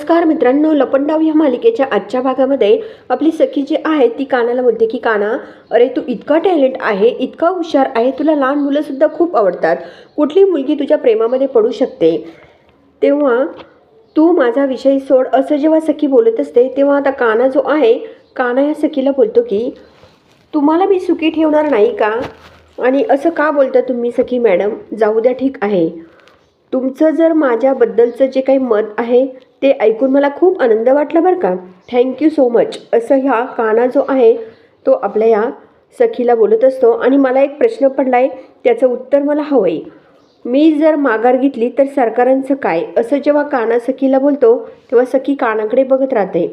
नमस्कार मित्रांनो लपंडाव या मालिकेच्या आजच्या भागामध्ये आपली सखी जी आहे ती कानाला बोलते की काना अरे तू इतका टॅलेंट आहे इतका हुशार आहे तुला लहान मुलंसुद्धा खूप आवडतात. कुठली मुलगी तुझ्या प्रेमामध्ये पडू शकते? तेव्हा तू माझा विषय सोड असं जेव्हा सखी बोलत असते तेव्हा आता काना जो आहे काना या सखीला बोलतो की तुम्हाला मी सुखी ठेवणार नाही का? आणि असं का बोलता तुम्ही सखी मॅडम जाऊ द्या ठीक आहे. तुमचं जर माझ्याबद्दलचं जे काही मत आहे ते ऐकून मला खूप आनंद वाटला बरं का. थँक्यू सो मच असं ह्या काना जो आहे तो आपल्या या सखीला बोलत असतो. आणि मला एक प्रश्न पडला आहे त्याचं उत्तर मला हवं आहे मी जर माघार घेतली तर सरकारांचं काय? असं जेव्हा काना सखीला बोलतो तेव्हा सखी कानाकडे बघत राहते.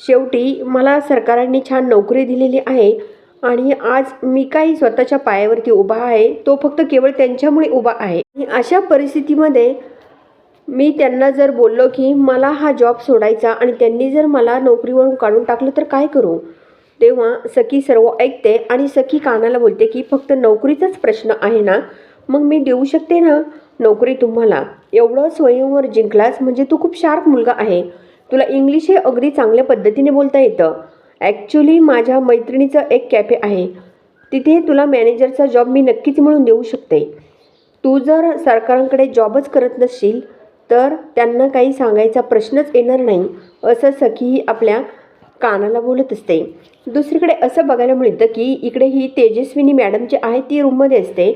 शेवटी मला सरकारांनी छान नोकरी दिलेली आहे. आणि आज मी काही स्वतःच्या पायावरती उभा आहे. तो फक्त केवळ त्यांच्यामुळे उभा आहे. आणि अशा परिस्थितीमध्ये मी त्यांना जर बोललो की मला हा जॉब सोडायचा आणि त्यांनी जर मला नोकरीवरून काढून टाकलं तर काय करू? तेव्हा सखी सर्व ऐकते आणि सखी कानाला बोलते की फक्त नोकरीचाच प्रश्न आहे ना? मग मी देऊ शकते ना नोकरी तुम्हाला? एवढं स्वयंवर जिंकलास म्हणजे तू खूप शार्प मुलगा आहे. तुला इंग्लिश हे अगदी चांगल्या पद्धतीने बोलता येतं. ॲक्च्युली माझ्या मैत्रिणीचं एक कॅफे आहे. तिथे तुला मॅनेजरचा जॉब मी नक्कीच मिळून देऊ शकते. तू जर सरकारांकडे जॉबच करत नसशील तर त्यांना काही सांगायचा प्रश्नच येणार नाही असं सखी आपल्या कानाला बोलत असते. दुसरीकडे असं बघायला मिळतं की इकडे ही तेजस्विनी मॅडम जी आहे ती रूममध्ये असते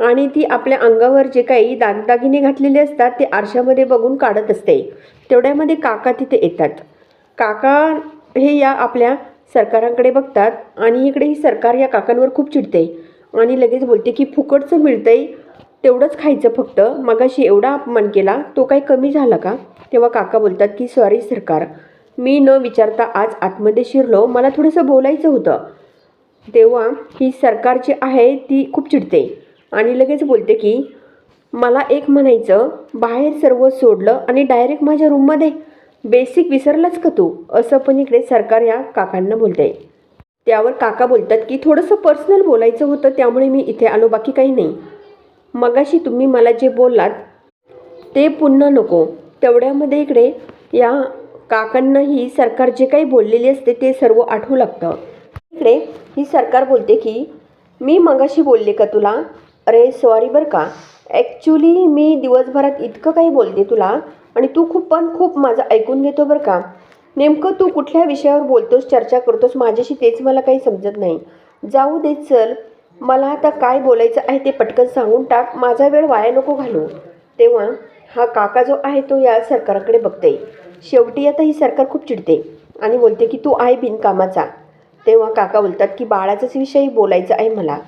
आणि ती आपल्या अंगावर जे काही दागदागिने घातलेले असतात ते आरशामध्ये बघून काढत असते. तेवढ्यामध्ये काका तिथे येतात. काका हे या आपल्या सरकारांकडे बघतात आणि इकडे ही सरकार या काकांवर खूप चिडते आणि लगेच बोलते की फुकटचं मिळतंय तेवढंच खायचं फक्त. मगाशी एवढा अपमान केला. तो काही कमी झाला का? तेव्हा काका बोलतात की सॉरी सरकार. मी न विचारता आज आतमध्ये शिरलो. मला थोडंसं बोलायचं होतं. तेव्हा ही सरकार जी आहे ती खूप चिडते आणि लगेच बोलते की मला एक म्हणायचं. बाहेर सर्व सोडलं आणि डायरेक्ट माझ्या रूममध्ये. बेसिक विसरलाच का तू? असं पण इकडे सरकार या काकांना बोलते. त्यावर काका बोलतात की थोडंसं पर्सनल बोलायचं होतं. त्यामुळे मी इथे आलो. बाकी काही नाही. मगाशी तुम्ही मला जे बोललात ते पुन्हा नको. तेवढ्यामध्ये इकडे या काकांनाही सरकार जे काही बोललेले असते ते सर्व आठवू लागतं. इकडे ही सरकार बोलते की मी मगाशी बोलले का तुला? अरे सॉरी बरं का. ॲक्च्युली मी दिवसभरात इतकं काही बोलते तुला आणि तू खूप पण खूप माझं ऐकून घेतो बरं का. नेमकं तू कुठल्या विषयावर बोलतोस चर्चा करतोस माझ्याशी तेच मला काही समजत नाही. जाऊ दे चल. मला आता काय बोलायचं आहे ते पटकन सांगून टाक. माझा वेळ वाया नको घालू. तेव्हा हा काका जो आहे तो या सरकारकडे बघते शेवटी आता ही सरकार खूप चिडते आणि बोलते की तू आहे बिनकामाचा. तेव्हा काका बोलतात की बाळाचाच विषयी बोलायचं आहे मला.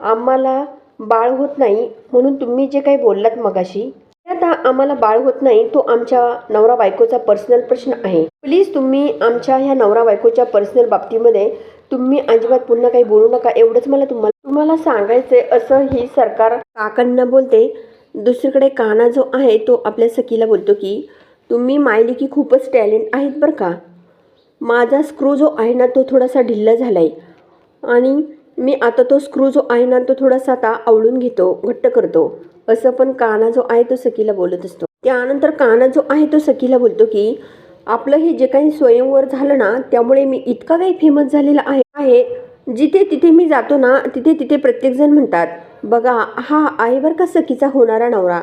आम्हाला बाळ होत नाही म्हणून तुम्ही जे काही बोललात मगाशी ते आता आम्हाला बाळ होत नाही तो आमच्या नवरा बायकोचा पर्सनल प्रश्न आहे. प्लीज तुम्ही आमच्या ह्या नवरा बायकोच्या पर्सनल बाबतीमध्ये तुम्ही अजिबात पुन्हा काही बोलू नका एवढंच मला तुम्हाला तुम्हाला सांगायचंय असं ही सरकार काकांना बोलते. दुसरीकडे काना जो आहे तो आपल्या सखीला बोलतो की तुम्ही मायली की खूपच टॅलेंट आहेत बरं का. माझा स्क्रू जो आहे ना तो थोडासा ढिल्ला झाला आहे आणि मी आता तो स्क्रू जो आहे ना तो थोडासा आता आवळून घेतो घट्ट करतो. असं पण काना जो आहे तो सखीला बोलत असतो. त्यानंतर काना जो आहे तो सखीला बोलतो की आपलं हे जे काही स्वयंवर झालं ना त्यामुळे मी इतका काही फेमस झालेला आहे आहे जिथे तिथे मी जातो ना तिथे तिथे प्रत्येकजण म्हणतात बघा हा आहे बरं का सखीचा होणारा नवरा.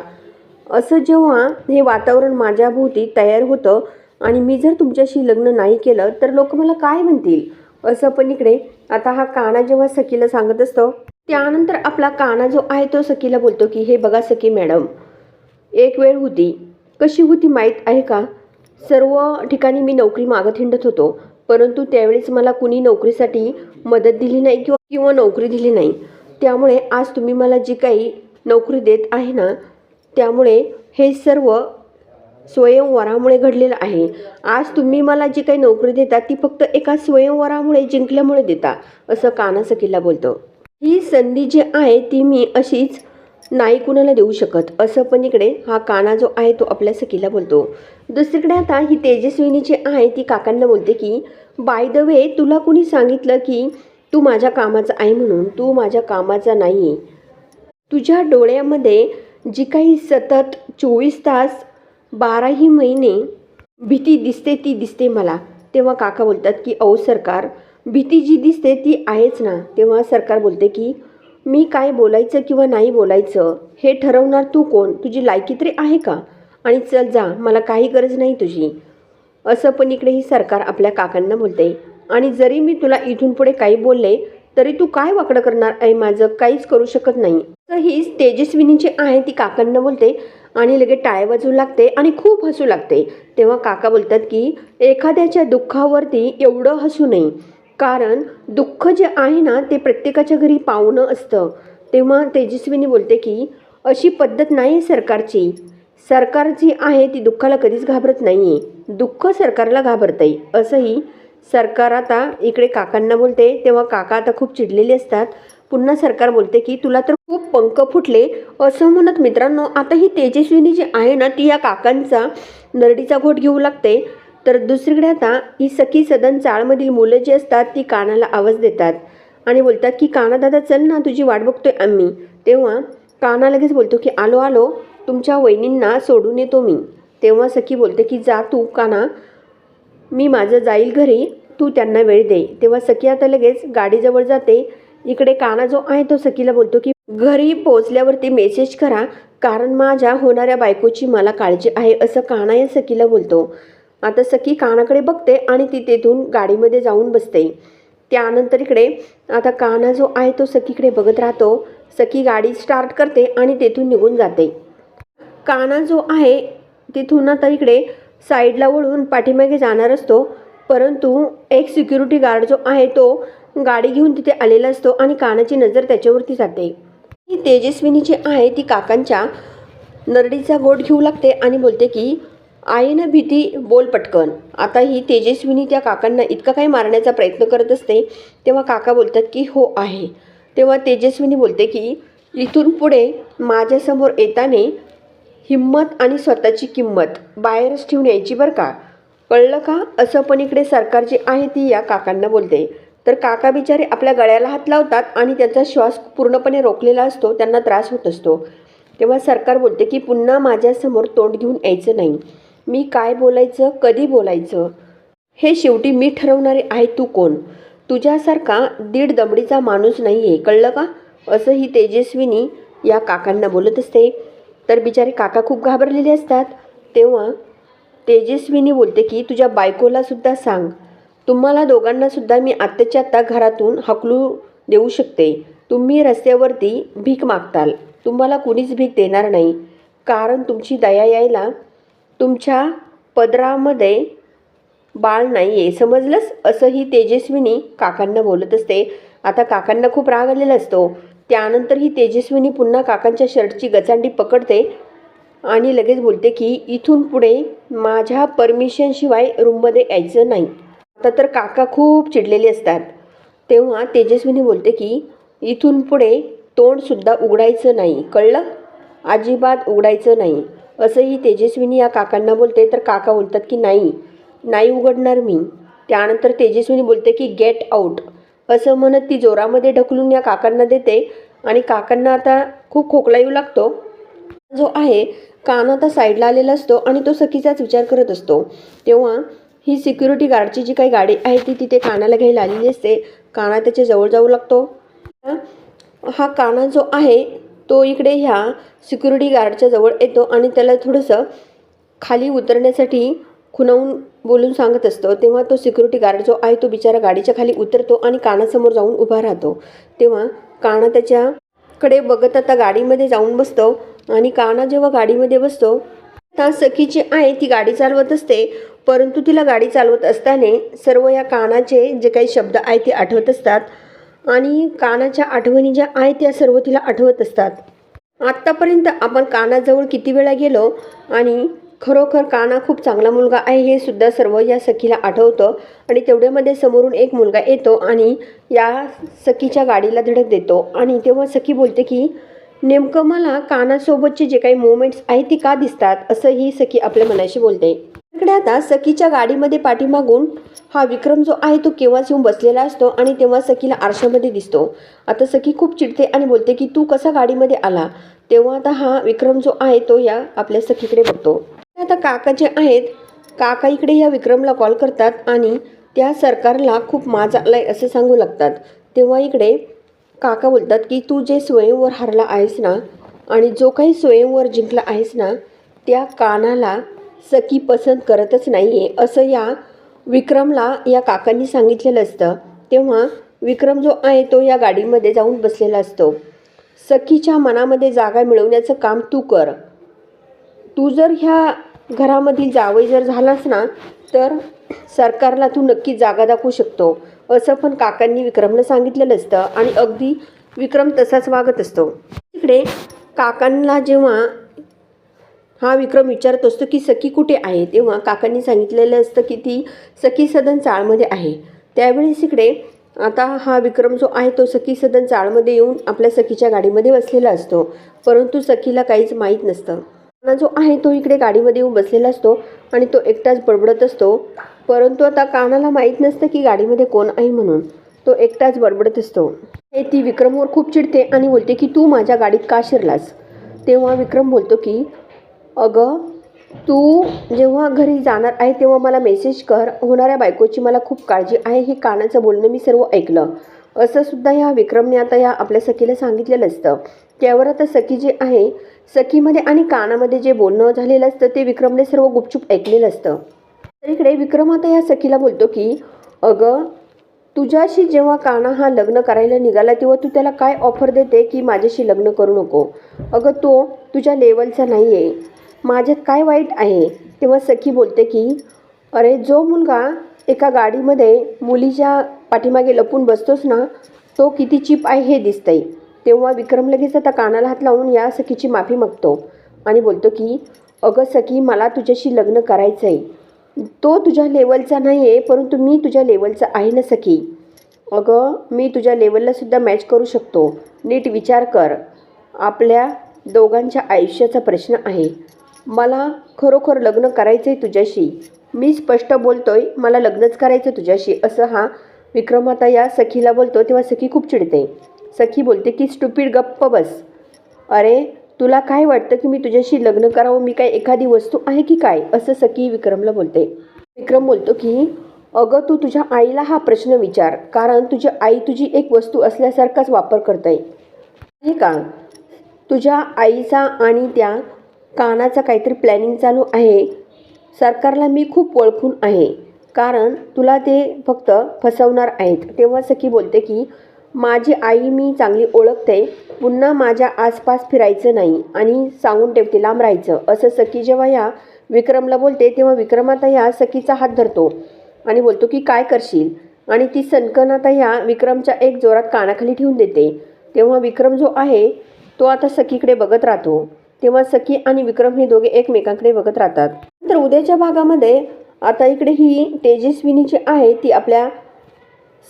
असं जेव्हा हे वातावरण माझ्याभोवती तयार होतं आणि मी जर तुमच्याशी लग्न नाही केलं तर लोक मला काय म्हणतील? असं पण इकडे आता हा काना जेव्हा सखीला सांगत असतो त्यानंतर आपला काना जो आहे तो सखीला बोलतो की हे बघा सखी मॅडम एक वेळ होती कशी होती माहीत आहे का? सर्व ठिकाणी मी नोकरी मागत हिंडत होतो परंतु त्यावेळेस मला कुणी नोकरीसाठी मदत दिली नाही किंवा किंवा नोकरी दिली नाही. त्यामुळे आज तुम्ही मला जी काही नोकरी देत आहे ना त्यामुळे हे सर्व स्वयंवरामुळे घडलेलं आहे. आज तुम्ही मला जी काही नोकरी देता ती फक्त एका स्वयंवरामुळे जिंकल्यामुळे देता असं काना सखीला बोलतो. ही संधी जी आहे ती मी अशीच नाही कुणाला देऊ शकत. असं पण इकडे हा काना जो आहे तो आपल्या सखीला बोलतो. दुसरीकडे आता ही तेजस्विनी जी आहे ती काकांना बोलते की बाय द वे तुला कुणी सांगितलं की तू माझ्या कामाचा आहे म्हणून तू माझ्या कामाचा नाही तुझ्या डोळ्यामध्ये जी काही सतत चोवीस तास बाराही महिने भीती दिसते ती दिसते मला. तेव्हा काका बोलतात की अहो सरकार भीती जी दिसते ती आहेच ना. तेव्हा सरकार बोलते की मी काय बोलायचं किंवा नाही बोलायचं हे ठरवणार तू कोण? तुझी लायकी तरी आहे का? आणि चल जा मला काही गरज नाही तुझी. असं पण इकडे ही सरकार आपल्या काकांना बोलते. आणि जरी मी तुला इथून पुढे काही बोलले तरी तू काय वाकडं करणार? आहे माझं काहीच करू शकत नाही. तर हीच तेजस्विनी जी आहे ती काकांना बोलते आणि लगेच टाळे वाजवू लागते आणि खूप हसू लागते. तेव्हा काका बोलतात की एखाद्याच्या दुःखावरती एवढं हसू नये. कारण दुःख जे आहे ना ते प्रत्येकाच्या घरी पाहुणं असतं. तेव्हा तेजस्विनी बोलते की अशी पद्धत नाही आहे सरकारची. सरकार जी आहे ती दुःखाला कधीच घाबरत नाही आहे दुःख सरकारला घाबरतंय. असंही सरकार आता इकडे काकांना बोलते. तेव्हा काका आता खूप चिडलेले असतात. पुन्हा सरकार बोलते की तुला तर खूप पंख फुटले. असं म्हणत मित्रांनो आता ही तेजस्विनी जी आहे ना ती या काकांचा नरडीचा घोट घेऊ लागते. तर दुसरीकडे आता ही सखी सदन चाळमधील मुलं जी असतात ती कानाला आवाज देतात आणि बोलतात की काना दादा चल ना तुझी वाट बघतोय आम्ही. तेव्हा काना लगेच बोलतो की आलो आलो तुमच्या वहिनींना सोडून येतो मी. तेव्हा सखी बोलते की जा तू काना मी माझं जाईल घरी तू त्यांना वेळ दे. तेव्हा सखी आता लगेच गाडीजवळ जाते. इकडे काना जो आहे तो सखीला बोलतो की घरी पोहोचल्यावरती मेसेज करा कारण माझ्या होणाऱ्या बायकोची मला काळजी आहे असं काना या सखीला बोलतो. आता सखी कानाकडे बघते आणि ती तेथून गाडीमध्ये जाऊन बसते. त्यानंतर इकडे आता काना जो आहे तो सखीकडे बघत राहतो. सखी गाडी स्टार्ट करते आणि तेथून निघून जाते. काना जो आहे तिथून आता इकडे साईडला वळून पाठीमागे जाणार असतो. परंतु एक सिक्युरिटी गार्ड जो आहे तो गाडी घेऊन तिथे आलेला असतो आणि कानाची नजर त्याच्यावरती जाते. ही तेजस्विनी जी आहे ती काकांच्या नरडीचा गोट घेऊ लागते आणि बोलते की आहे ना भीती बोल पटकन. आता ही तेजस्विनी त्या काकांना इतका काही मारण्याचा प्रयत्न करत असते तेव्हा काका बोलतात की हो आहे. तेव्हा तेजस्विनी बोलते की इथून पुढे माझ्यासमोर येताने हिंमत आणि स्वतःची किंमत बाहेरच ठेवून यायची बरं का? कळलं का? असं पण इकडे सरकार जी आहे ती या काकांना बोलते. तर काका बिचारे आपल्या गळ्याला हात लावतात आणि त्यांचा श्वास पूर्णपणे रोखलेला असतो त्यांना त्रास होत असतो. तेव्हा सरकार बोलते की पुन्हा माझ्यासमोर तोंड घेऊन यायचं नाही. मी काय बोलायचं कधी बोलायचं? हे शेवटी मी ठरवणारे आहे तू कोण? तुझ्यासारखा दीड दमडीचा माणूस नाही आहे कळलं का? असं ही तेजस्विनी या काकांना बोलत असते. तर बिचारे काका खूप घाबरलेले असतात. तेव्हा तेजस्विनी बोलते की तुझ्या बायकोलासुद्धा सांग. तुम्हाला दोघांनासुद्धा मी आत्ताच्या आत्ता घरातून हकलू देऊ शकते. तुम्ही रस्त्यावरती भीक मागताल. तुम्हाला कुणीच भीक देणार नाही. कारण तुमची दया यायला तुमच्या पदरामध्ये बाळ नाही आहे समजलंच असंही तेजस्विनी काकांना बोलत असते. आता काकांना खूप राग आलेला असतो. त्यानंतर ही तेजस्विनी पुन्हा काकांच्या शर्टची गचांडी पकडते आणि लगेच बोलते की इथून पुढे माझ्या परमिशनशिवाय रूममध्ये यायचं नाही. आता तर काका खूप चिडलेले असतात. तेव्हा तेजस्विनी बोलते की इथून पुढे तोंडसुद्धा उघडायचं नाही. कळलं? अजिबात उघडायचं नाही. असंही तेजस्विनी या काकांना बोलते तर काका बोलतात की नाही नाही उघडणार मी. त्यानंतर तेजस्विनी बोलते की गेट आऊट असं म्हणत ती जोरामध्ये ढकलून या काकांना देते आणि काकांना आता खूप खोकला येऊ लागतो. जो आहे कान आता साईडला आलेला असतो आणि तो सखीचाच विचार करत असतो. तेव्हा ही सिक्युरिटी गार्डची जी काही गाडी आहे ती तिथे कानाला घ्यायला आलेली असते. काना त्याच्याजवळ जाऊ लागतो. हा काना जो आहे तो इकडे ह्या सिक्युरिटी गार्डच्या जवळ येतो आणि त्याला थोडंसं खाली उतरण्यासाठी खुणावून बोलून सांगत असतो. तेव्हा तो सिक्युरिटी गार्ड जो आहे तो बिचारा गाडीच्या खाली उतरतो आणि कानासमोर जाऊन उभा राहतो. तेव्हा काना त्याच्याकडे बघत आता गाडीमध्ये जाऊन बसतो आणि काना जेव्हा गाडीमध्ये बसतो त्या सखीची आहे ती गाडी चालवत असते. परंतु तिला गाडी चालवत असताना सर्व या कानाचे जे काही शब्द आहेत ते आठवत असतात. आणि कानाच्या आठवणी ज्या आहेत त्या सर्व तिला आठवत असतात. आत्तापर्यंत आपण कानाजवळ किती वेळा गेलो आणि खरोखर काना खूप चांगला मुलगा आहे हे सुद्धा सर्व या सखीला आठवतं आणि तेवढ्यामध्ये समोरून एक मुलगा येतो आणि या सखीच्या गाडीला धडक देतो. आणि तेव्हा सखी बोलते की नेमकं मला कानासोबतचे जे काही मुवमेंट्स आहेत ती का दिसतात? असं ही सखी आपल्या मनाशी बोलते. इकडे आता सखीच्या गाडीमध्ये पाठीमागून हा विक्रम जो आहे तो केव्हाच येऊन बसलेला असतो आणि तेव्हा सखीला आरशामध्ये दिसतो. आता सखी खूप चिडते आणि बोलते की तू कसा गाडीमध्ये आला? तेव्हा आता हा विक्रम जो आहे तो या आपल्या सखीकडे बघतो. आता काका जे आहेत काका इकडे या विक्रमला कॉल करतात आणि त्या सरकारला खूप माज आलाय असं सांगू लागतात. तेव्हा इकडे काका बोलतात की तू जे स्वयंवर हारला आहेस ना आणि जो काही स्वयंवर जिंकला आहेस ना त्या कानाला सखी पसंत करतच नाही आहे असं या विक्रमला या काकांनी सांगितलेलं असतं. तेव्हा विक्रम जो आहे तो या गाडीमध्ये जाऊन बसलेला असतो. सखीच्या मनामध्ये जागा मिळवण्याचं काम तू कर. तू जर ह्या घरामधील जावई जर झालास ना तर सरकारला तू नक्की जागा दाखवू शकतो असं पण काकांनी विक्रमला सांगितलेलं असतं. आणि अगदी विक्रम तसाच वागत असतो. तिकडे काकांना जेव्हा हा विक्रम विचारत असतो की सखी कुठे आहे? तेव्हा काकांनी सांगितलेलं असतं की ती सखी सदन चाळमध्ये आहे. त्यावेळेस इकडे आता हा विक्रम जो आहे तो सखी सदन चाळमध्ये येऊन आपल्या सखीच्या गाडीमध्ये बसलेला असतो. परंतु सखीला काहीच माहीत नसतं. जो आहे तो इकडे गाडीमध्ये येऊन बसलेला असतो आणि तो एकटाच बडबडत असतो. परंतु आता कानाला माहीत नसतं की गाडीमध्ये कोण आहे म्हणून. तो एकटाच बडबडत असतो. हे ती विक्रमवर खूप चिडते आणि बोलते की तू माझ्या गाडीत का शिरलास? तेव्हा विक्रम बोलतो की अगं तू जेव्हा घरी जाणार आहे तेव्हा मला मेसेज कर. होणाऱ्या बायकोची मला खूप काळजी आहे. हे कानाचं बोलणं मी सर्व ऐकलं. असं सुद्धा या विक्रमने आता या आपल्या सखीला सांगितलेलं असतं. त्यावर आता सखी जे आहे सखीमध्ये आणि कानामध्ये जे बोलणं झालेलं असतं ते विक्रमने सर्व गुपचूप ऐकलेलं असतं. तर इकडे विक्रम आता या सखीला बोलतो की अगं तुझ्याशी जेव्हा काना हा लग्न करायला निघाला तेव्हा तू त्याला काय ऑफर देते की माझ्याशी लग्न करू नको? अगं तो तुझ्या लेवलचा नाही आहे माझ्यात काय वाईट आहे? तेव्हा सखी बोलते की अरे जो मुलगा एका गाडीमध्ये मुलीच्या पाठीमागे लपून बसतोच ना तो किती चीप आहे हे दिसतंय. तेव्हा विक्रम लगेच आता कानाला हात लावून या सखीची माफी मागतो आणि बोलतो की अगं सखी मला तुझ्याशी लग्न करायचं आहे तो तुझ्या लेवलचा नाही आहे परंतु मी तुझ्या लेवलचा आहे ना सखी. अगं मी तुझ्या लेवलला सुद्धा मॅच करू शकतो. नीट विचार कर. आपल्या दोघांच्या आयुष्याचा प्रश्न आहे. मला खरोखर लग्न करायचं आहे तुझ्याशी. मी स्पष्ट बोलतोय मला लग्नच करायचं तुझ्याशी असं हा विक्रम आता या सखीला बोलतो तेव्हा सखी खूप चिडते. सखी बोलते की स्टुपीड गप्प बस. अरे तुला काय वाटतं की मी तुझ्याशी लग्न करावं? मी काय एखादी वस्तू आहे की काय? असं सखी विक्रमला बोलते. विक्रम बोलतो की अगं तू तुझ्या आईला हा प्रश्न विचार कारण तुझी आई तुझी एक वस्तू असल्यासारखाच वापर करते आहे का? तुझ्या आईचा आणि त्या कानाचा काहीतरी प्लॅनिंग चालू आहे. सरकारला मी खूप ओळखून आहे. कारण तुला ते फक्त फसवणार आहेत. तेव्हा सखी बोलते की माझी आई मी चांगली ओळखते. पुन्हा माझ्या आसपास फिरायचं नाही आणि सांगून ठेवते लांब राहायचं. असं सखी जेव्हा या विक्रमला बोलते तेव्हा विक्रम आता या सखीचा हात धरतो आणि बोलतो की काय करशील? आणि ती सनकन आता या विक्रमच्या एक जोरात कानाखाली ठेवून देते. तेव्हा विक्रम जो आहे तो आता सखीकडे बघत राहतो. तेव्हा सखी आणि विक्रम हे दोघे एकमेकांकडे बघत राहतात. तर उद्याच्या भागामध्ये आता इकडे ही तेजस्विनी जी आहे ती आपल्या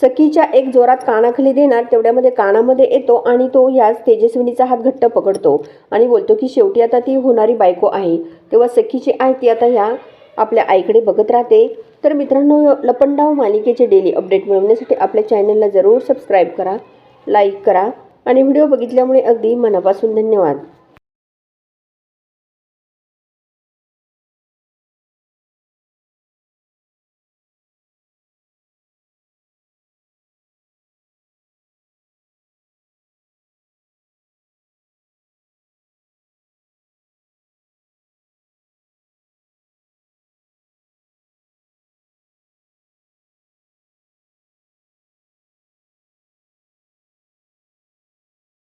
सखीच्या एक जोरात कानाखाली देणार तेवढ्यामध्ये कानामध्ये येतो आणि तो याच तेजस्विनीचा हात घट्ट पकडतो आणि बोलतो की शेवटी आता ती होणारी बायको आहे. तेव्हा सखीची आहे ती आता ह्या आपल्या आईकडे बघत राहते. तर मित्रांनो लपंडाव मालिकेचे डेली अपडेट मिळवण्यासाठी आपल्या चॅनलला जरूर सबस्क्राईब करा लाईक करा आणि व्हिडिओ बघितल्यामुळे अगदी मनापासून धन्यवाद.